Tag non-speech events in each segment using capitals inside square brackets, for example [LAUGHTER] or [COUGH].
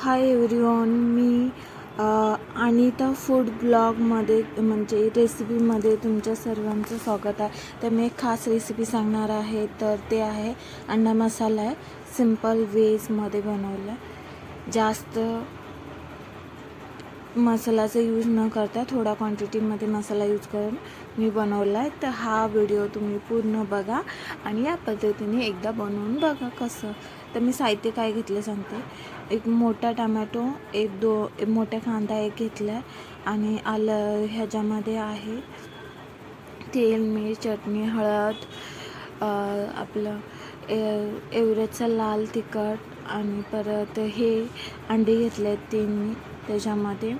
हाय everyone मी Anita food ब्लॉगमध्ये म्हणजे रेसिपीमध्ये तुमच्या सर्वांचं स्वागत आहे. तर मी एक खास रेसिपी सांगणार आहे तर ते आहे अंडा मसाला आहे. सिंपल वेजमध्ये बनवलं आहे जास्त मसाल्याचा यूज न करता थोडा क्वांटिटीमध्ये मसाला यूज करून मी बनवला आहे तर हा व्हिडिओ तुम्ही पूर्ण बघा आणि या पद्धतीने एकदा बनवून बघा कसं तर मी साहित्य काय घेतलं सांगते. एक मोठा टमॅटो एक दो एक मोठा कांदा एक घेतला आहे आणि आलं ह्याच्यामध्ये आहे तेल मीठ चटणी हळद आपलं ए एवढ्याचं लाल तिखट आणि परत हे अंडे घेतले आहेत तीन मी त्याच्यामध्ये.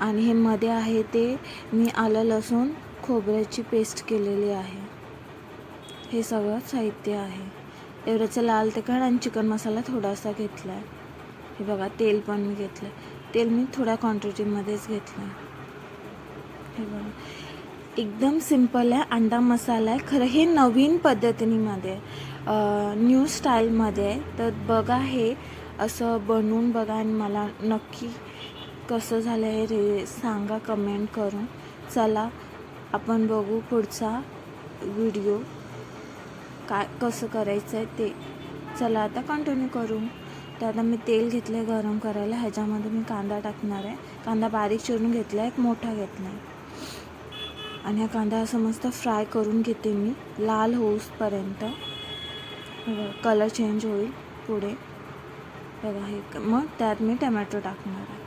आणि हे मध्ये आहे ते मी आलं लसूण खोबऱ्याची पेस्ट केलेली आहे. हे सगळं साहित्य आहे. एवढ्याचं लाल तिखट आणि चिकन मसाला थोडासा घेतला. आहे हे बघा तेल पण मी घेतलं. आहे तेल मी थोड्या क्वांटिटीमध्येच घेतलं. आहे हे बघा. एकदम सिंपल आहे. अंडा मसाला आहे. खरं हे नवीन पद्धतीमध्ये न्यू स्टाईलमध्ये आहे तर बघा हे असं बनवून बघा आणि मला नक्की कसं झालं आहे रे सांगा कमेंट करून. चला आपण बघू पुढचा व्हिडिओ काय कसं करायचं आहे ते. चला आता कंटिन्यू करू. तर आता मी तेल घेतलं आहे गरम करायला. ह्याच्यामध्ये मी कांदा टाकणार आहे. कांदा बारीक चिरून घेतला आहे एक मोठा घेतला आहे आणि हा कांदा असं मस्त फ्राय करून घेते मी लाल होऊसपर्यंत. कलर चेंज होईल पुढे. बघा हे मग त्यात मी टमॅटो टाकणार आहे.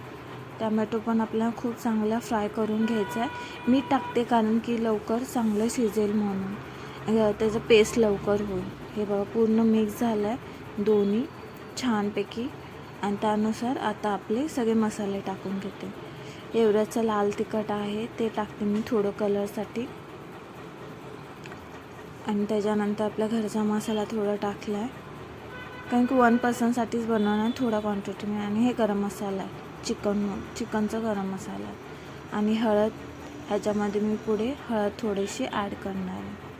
टमॅटो पण आपल्याला खूप चांगला फ्राय करून घ्यायचा आहे. मीठ टाकते कारण की लवकर चांगलं शिजेल म्हणून. त्याचं पेस्ट लवकर होईल. हे बघा पूर्ण मिक्स झालं आहे दोन्ही छानपैकी. आणि त्यानुसार आता आपले सगळे मसाले टाकून घेते. एवढ्याचं लाल तिखट आहे ते टाकते मी थोडं कलरसाठी आणि त्याच्यानंतर आपल्या घरचा मसाला थोडा टाकला आहे कारण की वन पर्सनसाठीच बनवणार थोडा क्वांटिटी आणि हे गरम मसाला आहे चिकन चिकनचा गरम मसाला आणि हळद ह्याच्यामध्ये मी पुढे हळद थोडीशी ॲड करणार आहे.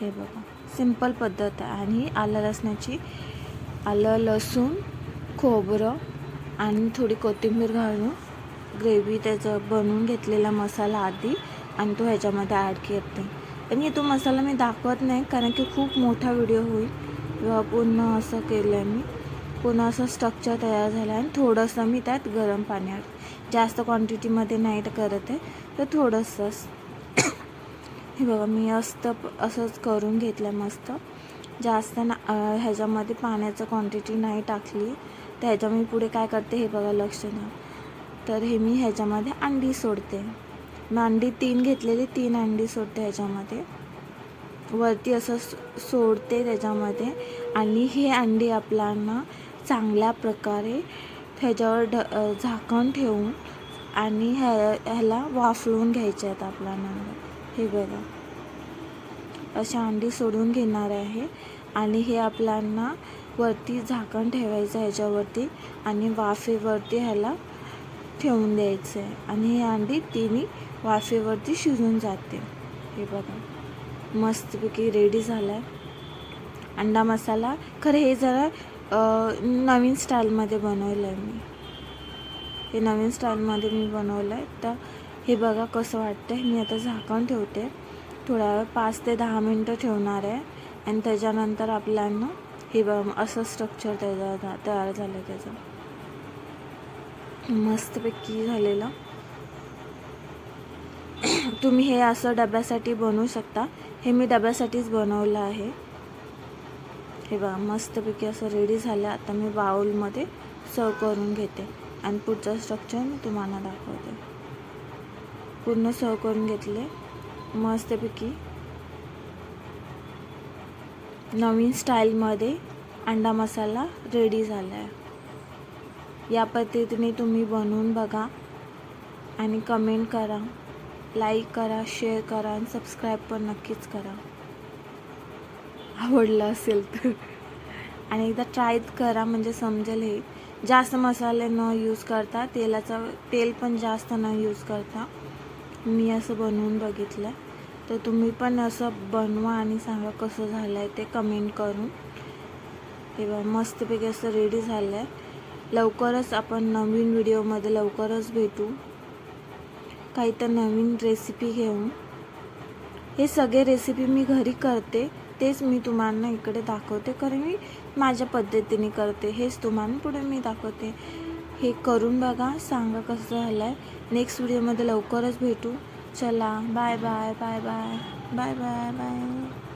हे बघा. सिंपल पद्धत आहे. आणि ही आलं लसणाची आलं लसूण खोबरं आणि थोडी कोथिंबीर घालून ग्रेव्ही त्याचं बनवून घेतलेला मसाला आधी आणि तो ह्याच्यामध्ये ॲड करते. आणि तो मसाला मी दाखवत नाही कारण की खूप मोठा व्हिडिओ होईल. किंवा पूर्ण असं केलं आहे मी. पूर्ण असं स्ट्रक्चर तयार झालं आहे आणि थोडंसं मी त्यात गरम पाण्यात जास्त क्वांटिटीमध्ये नाही करत आहे. तर थोडंसंच हे बघा मी असतं असंच करून घेतलं मस्त. जास्त ना ह्याच्यामध्ये पाण्याचं क्वांटिटी नाही टाकली. तर ह्याच्या मी पुढे काय करते हे बघा लक्ष द्या. तर हे मी ह्याच्यामध्ये अंडी सोडते. मी अंडी तीन घेतलेली तीन अंडी सोडते ह्याच्यामध्ये. वरती असं सोडते त्याच्यामध्ये. आणि हे अंडी आपल्याला चांगल्या प्रकारे ह्याच्यावर ढ झाकण ठेवून आणि ह्या ह्याला वाफळून घ्यायचे आहेत आपल्याला. हे बघा. अशा अंडी सोडून घेणार आहे. आणि हे आपल्याला वरती झाकण ठेवायचं ह्याच्यावरती आणि वाफेवरती ह्याला ठेवून द्यायचं आहे. आणि हे अंडी तिन्ही वाफेवरती शिजून जाते. हे बघा. मस्तपैकी रेडी झाला आहे अंडा मसाला. खरं हे जरा नवीन स्टाईलमध्ये बनवलं आहे मी. हे नवीन स्टाईलमध्ये मी बनवलं आहे तर हे बघा कसं वाटतं आहे मी आता झाकण ठेवते. थोड्या वेळ पाच ते दहा मिनटं ठेवणार आहे. आणि त्याच्यानंतर आपल्याला हे बघ असं स्ट्रक्चर त्याचा तयार झालं त्याचं. मस्तपैकी झालेलं. [CLEARS THROAT] तुम्ही हे असं डब्यासाठी बनवू शकता. हे मी डब्यासाठीच बनवलं आहे. हे बघा मस्तपैकी असं रेडी झालं. आता मी बाउलमध्ये सर्व करून घेते. आणि पुढचं स्ट्रक्चर मी तुम्हाला दाखवते. पूर्ण सर्व करून घेतले. मस्तपैकी. नवीन स्टाईलमध्ये अंडा मसाला रेडी झाला आहे या पद्धतीने तुम्ही बनवून बघा आणि कमेंट करा. लाईक करा शेअर करा आणि सबस्क्राईब पण नक्कीच करा. आवडलं असेल तर. आणि एकदा ट्राय करा म्हणजे समजेल हे. जास्त मसाले न यूज करता तेलाचा तेल पण जास्त न यूज करता. मी असं बनवून बघितलं तर तुम्ही पण असं बनवा आणि सांगा कसं झालं आहे ते कमेंट करून. तेव्हा मस्तपैकी असं रेडी झालं आहे लवकरच आपण नवीन व्हिडिओमध्ये लवकरच भेटू. काही तर नवीन रेसिपी घेऊन. हे सगळे रेसिपी मी घरी करते. तेच मी तुम्हाला इकडे दाखवते. कारण मी माझ्या पद्धतीने करते. हेच तुम्हाला पुढे मी दाखवते. हे करून बघा सांगा कसं झालं आहे नेक्स्ट व्हिडिओमध्ये लवकरच भेटू. चला bye bye bye bye bye bye bye